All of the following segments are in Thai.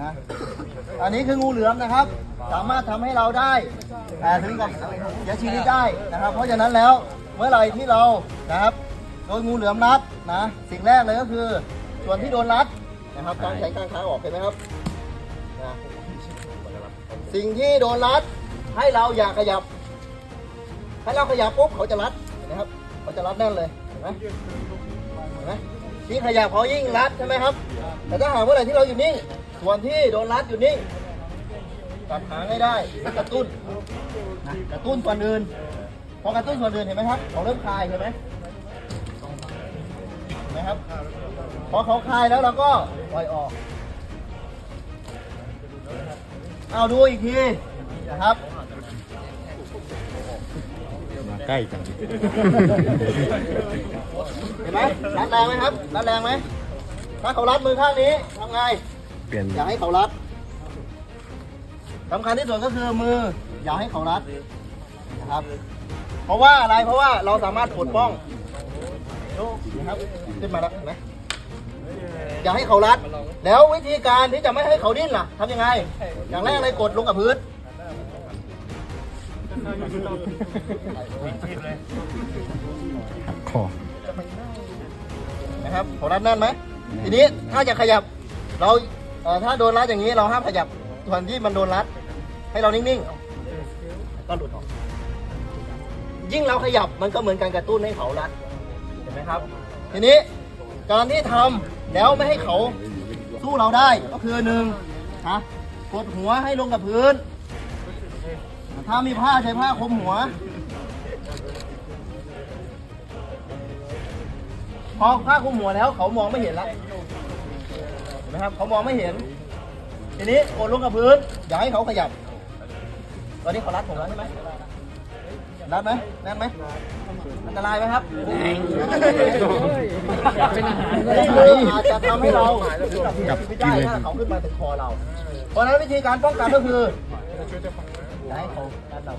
นะอันนี้คืองูเหลือมนะครับ สามารถทำให้เราได้อ่ถึงกับเสียชีวิตได้นะครับ เพราะฉะนั้นแล้วเมื่อไหรที่เรานะครับโดนงูเหลือมรัดนะสิ่งแรกเลยก็คือส่วนที่โดนรัดนะครับต้องใช้กางขาออกเห็นไหมครับนะสิ่งที่โดนรัดให้เราอย่าขยับ ให้เราขยับปุ๊บเขาจะรัดเห็นไหมครับเขาจะรัดแน่นเลยเห็นไหมเห็นไหม ยิ่งขยับเขายิ่งรัดใช่ไหมครับ แต่ถ้าหากเมื่อไหร่ที่เราอยู่นิ่งส่วนที่โดนรัดอยู่นิ่งกลับหางให้ได้กระตุ้นนะกระตุ้นส่วนอื่นพอกระตุ้นส่วนอื่นเห็นไหมครับเขาเริ่มคลายเห็นไหมเห็นไหมครับพอเขาคลายแล้วเราก็ปล่อยออกเอาดูอีกทีนะครับ ใกล้จังเห็นไหมรัดแรงไหมครับรัดแรงไหมถ้าเขารัดมือข้างนี้ทำไงเปลี่ยนอย่าให้เขารัดสำคัญที่สุดก็คือมือ อย่าให้เขารัดนะครับ เพราะว่าอะไรเพราะว่าเราสามารถปลดป้องดูนะครับขึ้นมาแล้วเห็นไหมอย่าให้เขารัด แล้ววิธีการที่จะไม่ให้เขาดิ้นล่ะทำยังไง อย่างแรกเลยกดลงกับพื้น หักคอนะครับเขารัดแน่นไหมทีนี้ถ้าจะขยับเราเอ่อถ้าโดนรัดอย่างนี้เราห้ามขยับส่วนที่มันโดนรัด ให้เรานิ่งๆก็หลุดออกยิ่งเราขยับมันก็เหมือนการกระตุ้นให้เขารัดเห็นไหมครับ ทีนี้การที่ทำแล้วไม่ให้เขาสู้เราได้ก็คือหนึ่งนะกดหัวให้ลงกับพื้น ถ้ามีผ้าใช้ผ้าคลุมหัว พอผ้าคลุมหัวแล้วเขามองไม่เห็นแล้วเห็นไหมครับเขามองไม่เห็น ทีนี้กดลงกับพื้น อย่าให้เขาขยับ ตอนนี้เขารัดผมแล้วใช่ไหมรัดไหมแน่นไหมอันตรายไหมครับนี่คืออาจจะทำให้เราจับได้ถ้าเขาขึ้นมาถึงคอเรา เพราะฉะนั้นวิธีการป้องกันก็คือ อย่าให้เขารัดเรา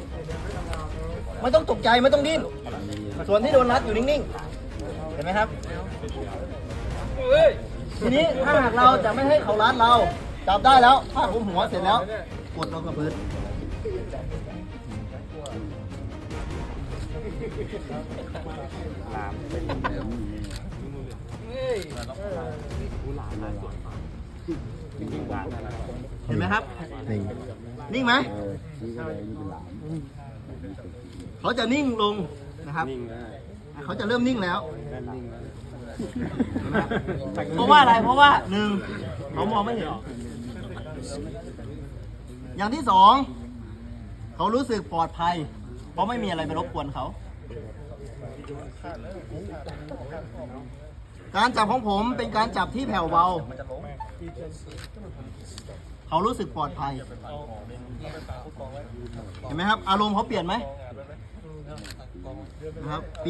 ไม่ต้องตกใจไม่ต้องดิ้นส่วนที่โดนรัดอยู่นิ่งๆ เห็นไหมครับ ทีนี้ถ้าหากเราจะไม่ให้เขารัดเราจับได้แล้วผ้าคลุมหัวเสร็จแล้ว กดลงกับพื้นเห็น ไหมครับนี่นิ่งไหมเขาจะนิ่งลงนะครับเขาจะเริ่มนิ่งแล้ว เพราะว่าอะไร เพราะว่าหนึ่งเขามองไม่เห็น อย่างที่สองเขารู้สึกปลอดภัย เพราะไม่มีอะไรไปรบกวนเขา การจับของผมเป็นการจับที่แผ่วเบา เขารู้สึกปลอดภัย เห็นไหมครับ อารมณ์เขาเปลี่ยนไหมนะครับเปลี่ยน